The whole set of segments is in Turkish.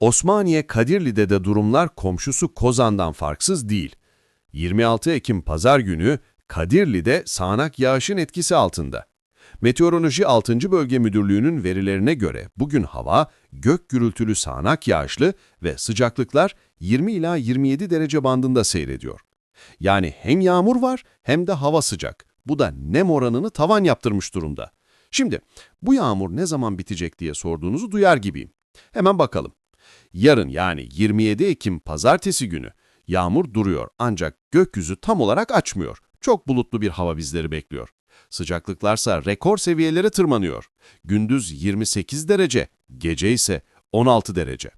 Osmaniye Kadirli'de de durumlar komşusu Kozan'dan farksız değil. 26 Ekim pazar günü Kadirli'de sağanak yağışın etkisi altında. Meteoroloji 6. Bölge Müdürlüğü'nün verilerine göre bugün hava gök gürültülü sağanak yağışlı ve sıcaklıklar 20 ila 27 derece bandında seyrediyor. Yani hem yağmur var hem de hava sıcak. Bu da nem oranını tavan yaptırmış durumda. Şimdi bu yağmur ne zaman bitecek diye sorduğunuzu duyar gibiyim. Hemen bakalım. Yarın yani 27 Ekim pazartesi günü yağmur duruyor ancak gökyüzü tam olarak açmıyor. Çok bulutlu bir hava bizleri bekliyor. Sıcaklıklarsa rekor seviyelere tırmanıyor. Gündüz 28 derece, gece ise 16 derece.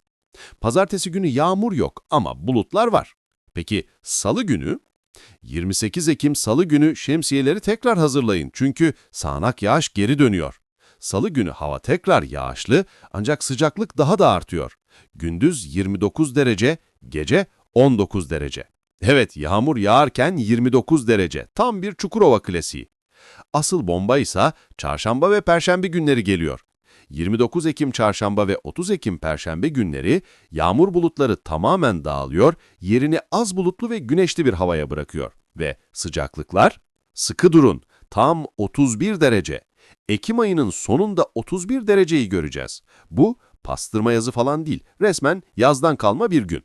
Pazartesi günü yağmur yok ama bulutlar var. Peki salı günü? 28 Ekim salı günü şemsiyeleri tekrar hazırlayın çünkü sağanak yağış geri dönüyor. Salı günü hava tekrar yağışlı ancak sıcaklık daha da artıyor. Gündüz 29 derece, gece 19 derece. Evet yağmur yağarken 29 derece, tam bir Çukurova klasiği. Asıl bomba ise çarşamba ve perşembe günleri geliyor. 29 Ekim çarşamba ve 30 Ekim perşembe günleri yağmur bulutları tamamen dağılıyor, yerini az bulutlu ve güneşli bir havaya bırakıyor. Ve sıcaklıklar? Sıkı durun, tam 31 derece. Ekim ayının sonunda 31 dereceyi göreceğiz. Bu pastırma yazı falan değil, resmen yazdan kalma bir gün.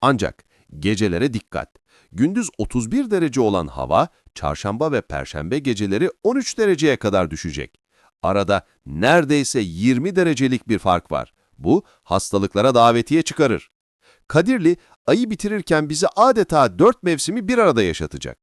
Ancak gecelere dikkat. Gündüz 31 derece olan hava, çarşamba ve perşembe geceleri 13 dereceye kadar düşecek. Arada neredeyse 20 derecelik bir fark var. Bu hastalıklara davetiye çıkarır. Kadirli ayı bitirirken bize adeta dört mevsimi bir arada yaşatacak.